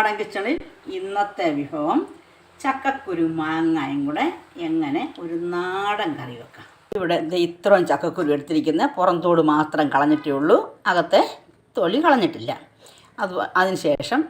നാടൻ കിച്ചണിൽ ഇന്നത്തെ വിഭവം ചക്കക്കുരു മാങ്ങായും കൂടെ എങ്ങനെ ഒരു നാടൻ കറി വെക്കാം. ഇവിടെ ഇത്രയും ചക്കക്കുരു എടുത്തിരിക്കുന്ന. പുറന്തോട് മാത്രം കളഞ്ഞിട്ടേ ഉള്ളൂ. അകത്തെ തൊലി കളഞ്ഞിട്ടില്ല. അത് അതിനുശേഷം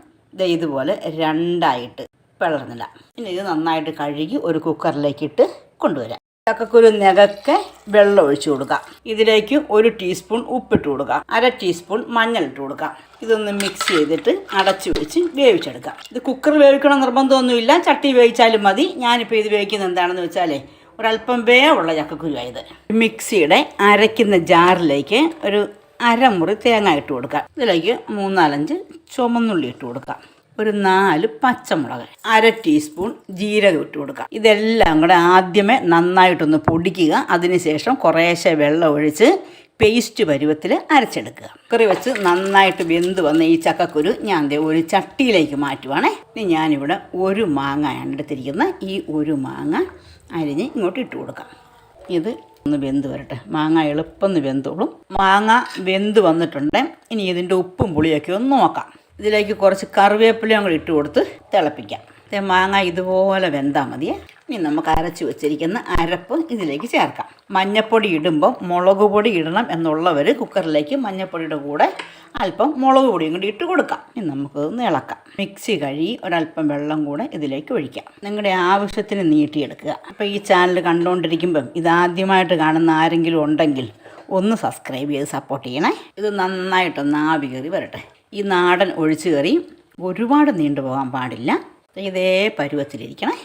ഇതുപോലെ രണ്ടായിട്ട് പിളർന്നില്ല. ഇനി ഇത് നന്നായിട്ട് കഴുകി ഒരു കുക്കറിലേക്കിട്ട് കൊണ്ടുവരാം. ചക്കക്കുരു നികക്കെ വെള്ളം ഒഴിച്ചു കൊടുക്കാം ഇതിലേക്ക് ഒരു ടീസ്പൂൺ ഉപ്പിട്ട് കൊടുക്കാം അര ടീസ്പൂൺ മഞ്ഞൾ ഇട്ട് കൊടുക്കാം ഇതൊന്ന് മിക്സ് ചെയ്തിട്ട് അടച്ചു വെച്ച് വേവിച്ചെടുക്കാം ഇത് കുക്കർ വേവിക്കണം നിർബന്ധമൊന്നുമില്ല. ചട്ടി വേവിച്ചാലും മതി. ഞാനിപ്പോൾ ഇത് വേവിക്കുന്നത് എന്താണെന്ന് വെച്ചാലേ ഒരല്പം വേവുള്ള ചക്കക്കുരുവായത്. മിക്സിയുടെ അരയ്ക്കുന്ന ജാറിലേക്ക് ഒരു അരമുറി തേങ്ങ ഇട്ട് കൊടുക്കാം ഇതിലേക്ക് മൂന്നാലഞ്ച് ചുമന്നുള്ളി ഇട്ട് കൊടുക്കാം ഒരു നാല് പച്ചമുളക് അര ടീസ്പൂൺ ജീരകം ഇട്ട് കൊടുക്കുക. ഇതെല്ലാം കൂടെ ആദ്യമേ നന്നായിട്ടൊന്ന് പൊടിക്കുക. അതിനുശേഷം കുറേശ്ശെ വെള്ളം ഒഴിച്ച് പേസ്റ്റ് പരുവത്തിൽ അരച്ചെടുക്കുക. കറി വെച്ച് നന്നായിട്ട് വെന്ത് വന്ന ഈ ചക്കക്കുരു ഞാൻ ഒരു ചട്ടിയിലേക്ക് മാറ്റുവാണേ. ഇനി ഞാനിവിടെ ഒരു മാങ്ങയാണ് എടുത്തിരിക്കുന്നത് ഈ ഒരു മാങ്ങ അരിഞ്ഞ് ഇങ്ങോട്ട് ഇട്ട് കൊടുക്കാം. ഇത് ഒന്ന് വെന്ത് വരട്ടെ. മാങ്ങ എളുപ്പം വെന്തോളും. മാങ്ങ വെന്ത് വന്നിട്ടുണ്ട്. ഇനി ഇതിന്റെ ഉപ്പും പുളിയൊക്കെ ഒന്ന് നോക്കാം. ഇതിലേക്ക് കുറച്ച് കറിവേപ്പിലയും അങ്ങോട്ട് ഇട്ട് കൊടുത്ത് തിളപ്പിക്കാം. മാങ്ങ ഇതുപോലെ വെന്താൽ മതിയേ. ഇനി നമുക്ക് അരച്ച് വെച്ചിരിക്കുന്ന അരപ്പ് ഇതിലേക്ക് ചേർക്കാം. മഞ്ഞപ്പൊടി ഇടുമ്പോൾ മുളക് പൊടി ഇടണം എന്നുള്ളവർ കുക്കറിലേക്ക് മഞ്ഞപ്പൊടിയുടെ കൂടെ അല്പം മുളക് പൊടിയും കൂടി ഇട്ട് കൊടുക്കാം. ഇനി നമുക്ക് ഇളക്കാം. മിക്സി കഴുകി ഒരല്പം വെള്ളം കൂടെ ഇതിലേക്ക് ഒഴിക്കാം. നിങ്ങളുടെ ആവശ്യത്തിന് നീട്ടിയെടുക്കുക. അപ്പോൾ ഈ ചാനൽ കണ്ടുകൊണ്ടിരിക്കുമ്പം ഇതാദ്യമായിട്ട് കാണുന്ന ആരെങ്കിലും ഉണ്ടെങ്കിൽ ഒന്ന് സബ്സ്ക്രൈബ് ചെയ്ത് സപ്പോർട്ട് ചെയ്യണേ. ഇത് നന്നായിട്ട് ആവി കയറി വരട്ടെ. ഈ നാടൻ ഒഴിച്ചു കയറി ഒരുപാട് നീണ്ടു പോകാൻ പാടില്ല. ഇതേ പരുവത്തിലിരിക്കണേ.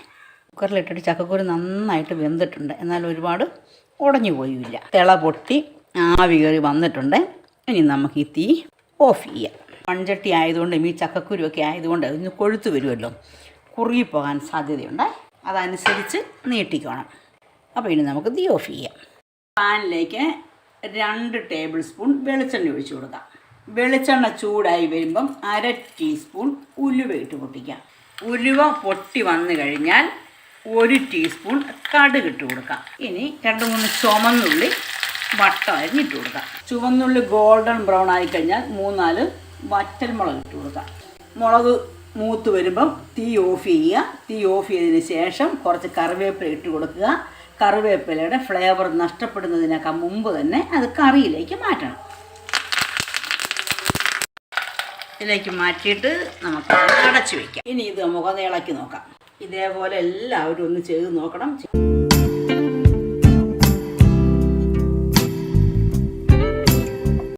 കുക്കറിലിട്ടിട്ട് ചക്കക്കുരു നന്നായിട്ട് വെന്തിട്ടുണ്ട്. എന്നാൽ ഒരുപാട് ഉടഞ്ഞു പോയില്ല. തിള പൊട്ടി ആവി കയറി വന്നിട്ടുണ്ട്. ഇനി നമുക്ക് ഈ തീ ഓഫ് ചെയ്യാം. മൺചട്ടി ആയതുകൊണ്ട് ഈ ചക്കക്കുരുവൊക്കെ ആയതുകൊണ്ട് അതിന് കൊഴുത്ത് വരുമല്ലോ. കുറുകിപ്പോകാൻ സാധ്യതയുണ്ട്. അതനുസരിച്ച് നീട്ടിക്കോണം. അപ്പോൾ ഇനി നമുക്ക് തീ ഓഫ് ചെയ്യാം. പാനിലേക്ക് രണ്ട് ടേബിൾ സ്പൂൺ വെളിച്ചെണ്ണ ഒഴിച്ചു കൊടുക്കാം. വെളിച്ചെണ്ണ ചൂടായി വരുമ്പം അര ടീസ്പൂൺ ഉലുവ ഇട്ട് പൊട്ടിക്കാം. ഉലുവ പൊട്ടി വന്നു കഴിഞ്ഞാൽ ഒരു ടീസ്പൂൺ കടുക് ഇട്ട് കൊടുക്കാം. ഇനി രണ്ട് മൂന്ന് ചുമന്നുള്ളി വട്ടം അരിഞ്ഞിട്ട് കൊടുക്കാം. ചുവന്നുള്ളി ഗോൾഡൻ ബ്രൗൺ ആയി കഴിഞ്ഞാൽ മൂന്നാൽ വറ്റൽ മുളക് ഇട്ട് കൊടുക്കാം. മുളക് മൂത്ത് വരുമ്പം തീ ഓഫ് ചെയ്യുക. തീ ഓഫ് ചെയ്തതിന് ശേഷം കുറച്ച് കറിവേപ്പില ഇട്ട് കൊടുക്കുക. കറിവേപ്പിലയുടെ ഫ്ലേവർ നഷ്ടപ്പെടുന്നതിനൊക്കെ മുമ്പ് തന്നെ അത് കറിയിലേക്ക് മാറ്റണം. ഇതിലേക്ക് മാറ്റിയിട്ട് നമുക്ക് അടച്ചു വയ്ക്കാം ഇനി ഇത് നമുക്ക് ഒന്ന് ഇളക്കി നോക്കാം. ഇതേപോലെ എല്ലാവരും ഒന്ന് ചെയ്ത് നോക്കണം.